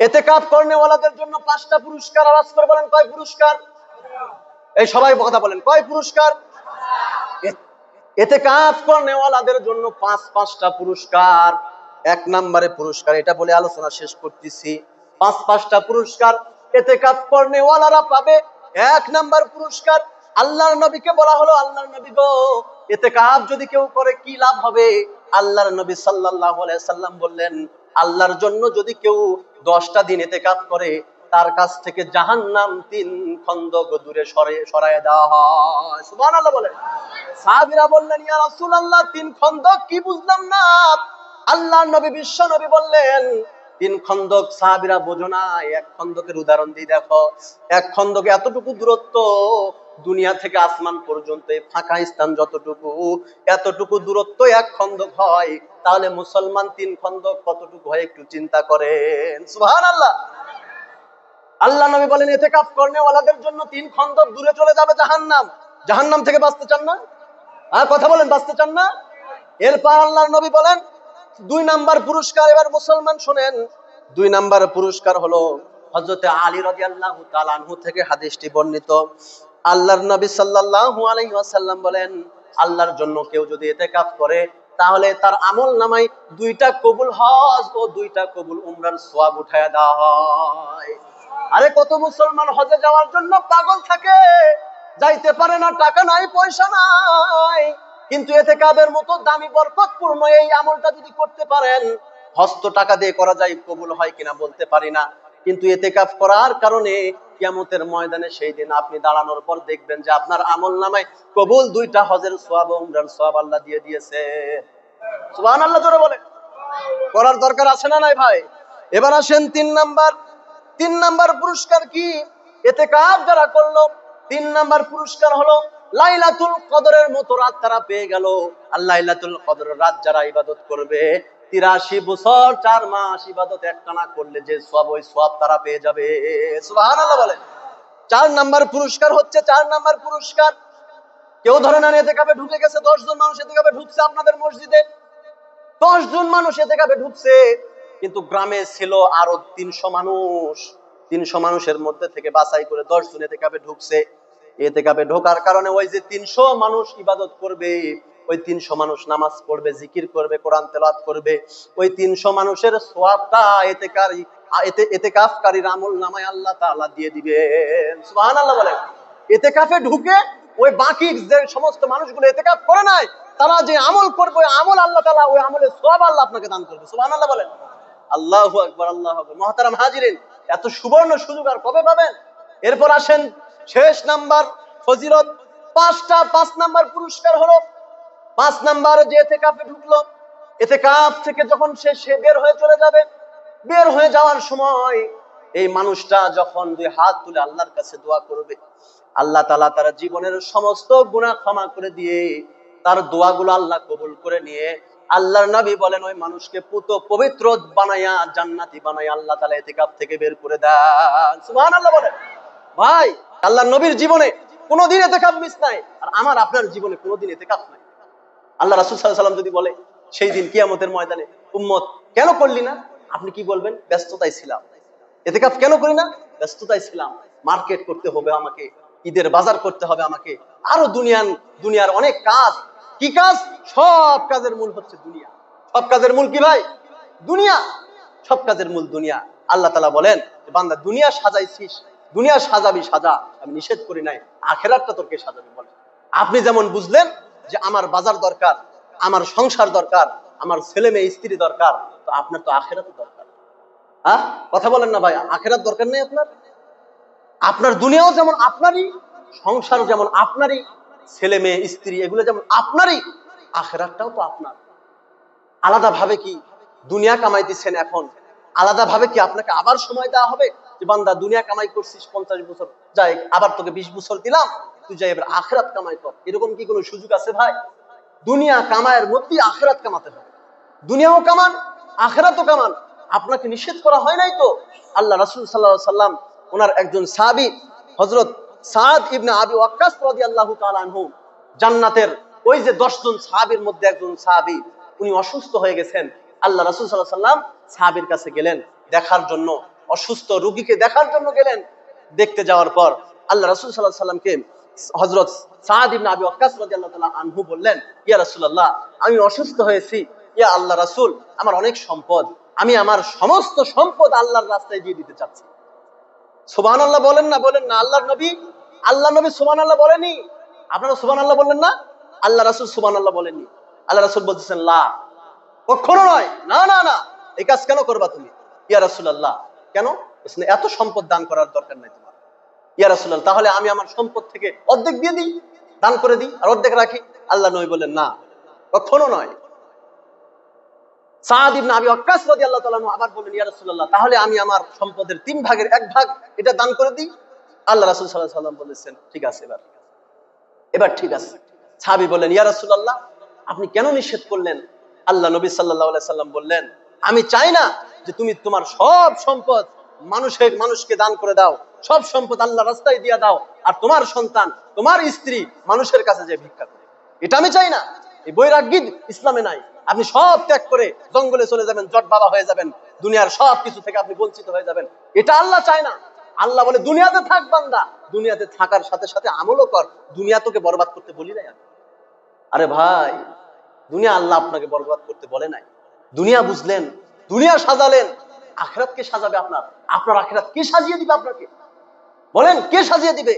এতে কাপ কর্নেওয়ালাদের জন্য পাঁচটা পুরস্কার আওয়াজ করে বলেন কয় পুরস্কার? এই সবাই কথা বলেন, কয় পুরস্কার? এতে কাপ কর্নেওয়ালাদের জন্য পাঁচ পাঁচটা পুরস্কার। এক নম্বরে পুরস্কার, এটা বলে আলোচনা শেষ করতেছি। পাঁচ পাঁচটা পুরস্কার এতে কাপ কর্নেওয়ালারা পাবে। এক নাম্বার পুরস্কার আল্লাহর নবীকে বলা হলো আল্লাহর নবী গো। এতে কাপ যদি কেউ করে কি লাভ হবে? আল্লাহর নবী সাল্লাল্লাহু আলাইহি সাল্লাম বললেন আল্লাহর জন্য যদি কেউ দশটা দিন এতে কাপ করে, তার কাছ থেকে জাহান্নাম তিন খন্দক দূরে সরে, সরায় দেওয়া হয়। সুবহানাল্লাহ বলেন। সাহাবীরা বললেন, ইয়া রাসূলুল্লাহ, তিন খন্দক কি বুঝলাম না? আল্লাহর নবী, বিশ্ব নবী বললেন, তিন খন্দক সাহাবিরা বোঝো না, এক খন্দকের উদাহরণ দিয়ে দেখো। এক খন্দকে এতটুকু দূরত্ব দুনিয়া থেকে আসমান পর্যন্ত ফাঁকা স্থান যতটুকু, এতটুকু দূরত্ব এক খন্দক হয়, তাহলে মুসলমান তিন খন্দক কতটুকু হয় একটু চিন্তা করেন। সুবহানাল্লাহ। আল্লাহ আল্লাহ নবী বলেন এতে কাপ কর্নেওয়ালাদের জন্য তিন খন্দক দূরে চলে যাবে জাহান্নাম। জাহান্নাম থেকে বাঁচতে চান না? আর কথা বলেন, বাঁচতে চান না? এরপর আল্লাহর নবী বলেন, দুই নাম্বার পুরস্কার। এবার মুসলমান শোনেন, দুই নাম্বার পুরস্কার হলো হযরতে আলী রাদিয়াল্লাহু আল্লাহ থেকে হাদিসটি বর্ণিত। আল্লাহর নবী সাল্লাল্লাহু আলাইহি ওয়াসাল্লাম বলেন, আল্লাহর জন্য কেউ যদি ইতিকাফ করে, তাহলে তার আমল নামায় দুইটা কবুল হজ ও দুইটা কবুল উমরার সওয়াব উঠায়া দেওয়া হয়। আরে কত মুসলমান হজে যাওয়ার জন্য পাগল থাকে, যাইতে পারে না, টাকা নাই, পয়সা নাই। কিন্তু এতে কাবের মতো দামি বরকতপূর্ণ এই আমলটা যদি করতে পারেন, হস্ত টাকা দিয়ে করা যায়, কবুল হয় কিনা বলতে পারি না। কিন্তু এতে কাপ করার কারণে কিয়ামতের ময়দানে সেই দিন আপনি দাঁড়ানোর পর দেখবেন যে আপনার আমল নামায় কবুল দুইটা হজের সোয়াব উমরার সোয়াব আল্লাহ দিয়ে দিয়েছে। সুবহান আল্লাহ জোরে বলে করার দরকার আছে না নাই ভাই? এবার আসেন তিন নাম্বার। তিন নাম্বার পুরস্কার কি? এতে কাজ যারা করল, তিন নাম্বার পুরস্কার হলো লাইলাতুল কদরের মতো রাত তারা পেয়ে গেল। আর লাইলাতুল কদরের রাত যারা ইবাদত করবে তিরাশি বছর, চার মাস ইবাদত একটানা করলে যে সব ওই সব তারা পেয়ে যাবে। সুবহানাল্লাহ চার নাম্বার পুরস্কার হচ্ছে চার নাম্বার পুরস্কার। কেউ ধরে নেন এতে কাপে ঢুকে গেছে, দশ জন মানুষ এতে কাপে ঢুকছে আপনাদের মসজিদে। দশ জন মানুষ এতে কাপে ঢুকছে, কিন্তু গ্রামে ছিল আরও তিনশো মানুষ। তিনশো মানুষের মধ্যে থেকে বাছাই করে দশ জন এতে কাপে ঢুকছে। এতে কাপে ঢোকার কারণে ওই যে তিনশো মানুষ ইবাদত করবে ওই তিনশো মানুষ নামাজ পড়বে, জিকির করবে, কোরআন তেলাত করবে, ওই তিনশো মানুষের সোয়াবটা এতে কারি এতে এতে কাফকারীর আমল নামায় আল্লাহ তাআলা দিয়ে দিবেন। সুবহানাল্লাহ বলেন। এতে কাফে ঢুকে ওই বাকি যে সমস্ত মানুষগুলো এতে কাফ করে নাই, তারা যে আমল করবে আমল আল্লাহ তাআলা, ওই আমলের সোয়াব আল্লাহ আপনাকে দান করবে। সুবহানাল্লাহ বলেন। আল্লাহু আকবার আল্লাহু আকবার। মহতারাম হাজিরিন, এত সুবর্ণ সুযোগ আর কবে পাবেন? এরপর আসেন, শেষ নাম্বার ফজিলত, পাঁচটা, পাঁচ নাম্বার পুরস্কার হলো পাঁচ নাম্বার যে এতে কাপে ঢুকলো এতে কাপ থেকে যখন সে সে বের হয়ে চলে যাবে, বের হয়ে যাওয়ার সময় এই মানুষটা যখন দুই হাত তুলে আল্লাহর কাছে দোয়া করবে, আল্লাহ তালা তার জীবনের সমস্ত গুনাহ ক্ষমা করে দিয়ে তার দোয়াগুলো আল্লাহ কবুল করে নিয়ে আল্লাহর নবী বলেন, ওই মানুষকে পুত পবিত্র বানায়া, জান্নাতি বানায়া আল্লাহ তালা এতে কাপ থেকে বের করে দেন। সুবহানাল্লাহ বলেন। ভাই আল্লাহ নবীর জীবনে কোনোদিন এতেকাপ মিস নাই, আর আমার, আপনার জীবনে কোনোদিন এতে কাপ নাই। আল্লাহ রাসুল সাল্লাম যদি বলে, সেই দিন কিয়ামতের ময়দানে উম্মত কেন করলি না? আপনি কি বলবেন? ব্যস্ততায় ছিলাম। এতে কাপ কেন করি না? ব্যস্ততায় ছিলাম। মার্কেট করতে হবে আমাকে, ঈদের বাজার করতে হবে আমাকে, আরও দুনিয়ান, দুনিয়ার অনেক কাজ। কি কাজ? সব কাজের মূল হচ্ছে দুনিয়া। সব কাজের মূল কি ভাই? দুনিয়া। সব কাজের মূল দুনিয়া। আল্লাহ তালা বলেন বান্দা, দুনিয়া সাজাইছিস, দুনিয়া সাজাবি সাজা। আমি নিষেধ করি নাই। আখেরাতটা তোকে সাজাবি, বলে। আপনি যেমন বুঝলেন যে আমার বাজার দরকার, আমার সংসার দরকার, আমার ছেলে মেয়ে, স্ত্রী দরকার, তো আপনার তো আখেরাত দরকার। হ্যাঁ? কথা বলেন না ভাই, আখেরাত দরকার নেই আপনার? আপনার দুনিয়াও যেমন আপনারই সংসার যেমন আপনারই, ছেলে মেয়ে, স্ত্রী, এগুলো যেমন আপনারই, আখেরাতটাও তো আপনার। আলাদা ভাবে কি দুনিয়া কামাই দিচ্ছেন এখন? আলাদা ভাবে কি আপনাকে আবার সময় দেওয়া হবে? যে বান্দা, দুনিয়া কামাই করছিস পঞ্চাশ বছর, যাই, আবার তোকে বিশ বছর দিলাম তুই যাই এবার আখেরাত কামাই কর। এরকম কি কোনো সুযোগ আছে ভাই? দুনিয়া কামায়ের মধ্যে আখেরাত কামাতে হবে দুনিয়াও কামান, আখেরাতও কামান। আপনাকে নিষেধ করা হয় নাই তো? আল্লাহ রাসুল সাল্লাহ সাল্লাম ওনার একজন সাহাবি হজরত সাদ ইবনে আবি ওয়াক্কাস রাদিয়াল্লাহু তাআলা আনহু, জান্নাতের ওই যে দশজন সাহাবীর মধ্যে একজন সাহাবী, উনি অসুস্থ হয়ে গেছেন। আল্লাহ রাসূল আলাইহি সাল্লাম সাহাবীর কাছে গেলেন, দেখার জন্য, অসুস্থ রুগীকে দেখার জন্য গেলেন। দেখতে যাওয়ার পর আল্লাহ রাসুল সাল্লাহ সাল্লামকে হজরত সাদ ইবনে আবি ওয়াক্কাস রাদিয়াল্লাহু আনহু বললেন, ইয়া রাসূলুল্লাহ, আমি অসুস্থ হয়েছি। ইয়া আল্লাহ রাসূল, আমার অনেক সম্পদ। আমি আমার সমস্ত সম্পদ আল্লাহর রাস্তায় দিয়ে দিতে চাচ্ছি। সুবহানাল্লাহ বলেন না বলেন না, আল্লাহর নবী আল্লাহ নবী সুবহানাল্লাহ বলেনি। আপনারা সুবহানাল্লাহ বললেন না? আল্লাহ রাসূল সুবহানাল্লাহ বলেননি। আল্লাহ রাসূল বলতেছেন, লা। কখনো নয়, না না না। এই কাজ কেন করবা তুমি? ইয়া রাসূলুল্লাহ। কেন? এত সম্পদ দান করার দরকার নাই ইয়া রাসূলুল্লাহ, তাহলে আমি আমার সম্পদ থেকে অর্ধেক দিয়ে দিই, দান করে দিই, আর অর্ধেক রাখি। আল্লাহ নবী বলেন না, কখনো নয়। তাহলে আমি আমার সম্পদের তিন ভাগের এক ভাগ এটা দান করে দিই। আল্লাহ সাল্লাম বলেছেন, ঠিক আছে এবার এবার ঠিক আছে। আপনি কেন নিষেধ করলেন? আল্লাহ নবী সাল্লাম বললেন, আমি চাই না যে তুমি তোমার সব সম্পদ মানুষের, মানুষকে দান করে দাও সব সম্পদ আল্লাহ রাস্তায় দিয়ে দাও। আর তোমার সন্তান, তোমার স্ত্রী মানুষের কাছে যে ভিক্ষা করে। এটা আমি চাই না। এই বৈরাগ্য ইসলামে নাই। আপনি সব ত্যাগ করে জঙ্গলে চলে যাবেন, জট বাবা হয়ে যাবেন, দুনিয়ার সব কিছু থেকে আপনি বঞ্চিত হয়ে যাবেন। এটা আল্লাহ চায় না। আল্লাহ বলে, দুনিয়াতে থাক বান্দা। দুনিয়াতে থাকার সাথে সাথে আমলও কর। দুনিয়া তোকে বরবাদ করতে বলি নাই। আরে ভাই, দুনিয়া আল্লাহ আপনাকে বরবাদ করতে বলে নাই। দুনিয়া বুঝলেন, দুনিয়া সাজালেন। আখরাত কে সাজাবে আপনার? আপনার আখরাত কে সাজিয়ে দিবে আপনাকে? বলেন, কে সাজিয়ে দিবে?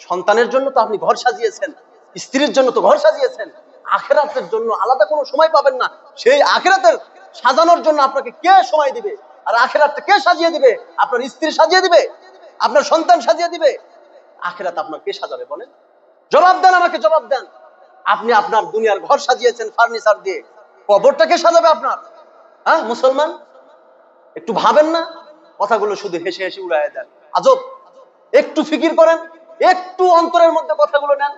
সন্তানের জন্য তো আপনি ঘর সাজিয়েছেন, স্ত্রীর জন্য তো ঘর সাজিয়েছেন, আখেরাতের জন্য আলাদা কোনো সময় পাবেন না। সেই আখেরাতের সাজানোর জন্য আপনাকে কে সময় দিবে? আর আখেরাতটা কে সাজিয়ে দিবে? আপনার স্ত্রী সাজিয়ে দিবে? আপনার সন্তান সাজিয়ে দিবে? আখেরাত আপনার কে সাজাবে বলেন? জবাব দেন আমাকে, জবাব দেন। আপনি আপনার দুনিয়ার ঘর সাজিয়েছেন ফার্নিচার দিয়ে। কবরটা কে সাজাবে আপনার? হ্যাঁ মুসলমান? একটু ভাবেন না? কথাগুলো শুধু হেসে হেসে উড়ায় দেন। আজব! একটু ফিকির করেন, একটু অন্তরের মধ্যে কথাগুলো নেন,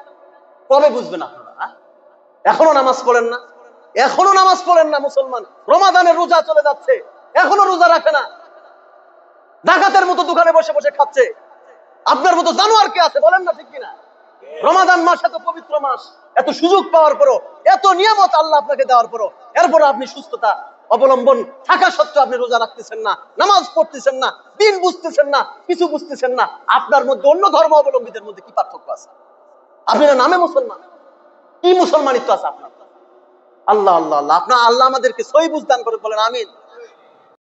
কবে বুঝবেন আপনারা? এখনও নামাজ পড়েন না, এখনও নামাজ পড়েন না মুসলমান, রমাদানের রোজা চলে যাচ্ছে, এখনও রোজা রাখে না, ডাকাতের মতো দোকানে বসে বসে খাচ্ছে, আপনার মতো জানোয়ার কে আছে বলেন না ঠিক কিনা রমাদান মাস এত পবিত্র মাস, এত সুযোগ পাওয়ার পরও, এত নিয়ামত আল্লাহ আপনাকে দেওয়ার পরও এরপর আপনি সুস্থতা অবলম্বন থাকা সত্ত্বেও আপনি রোজা রাখতেছেন না, নামাজ পড়তেছেন না, দিন বুঝতেছেন না, কিছু বুঝতেছেন না, আপনার মধ্যে অন্য ধর্ম অবলম্বীদের মধ্যে কি পার্থক্য আছে? আপনি না নামে মুসলমান? কি মুসলমানিত্ব আছে আপনার? আল্লাহ আল্লাহ আল্লাহ, আপনার আল্লাহ আমাদেরকে সই বুঝদান করে বলেন, আমিন।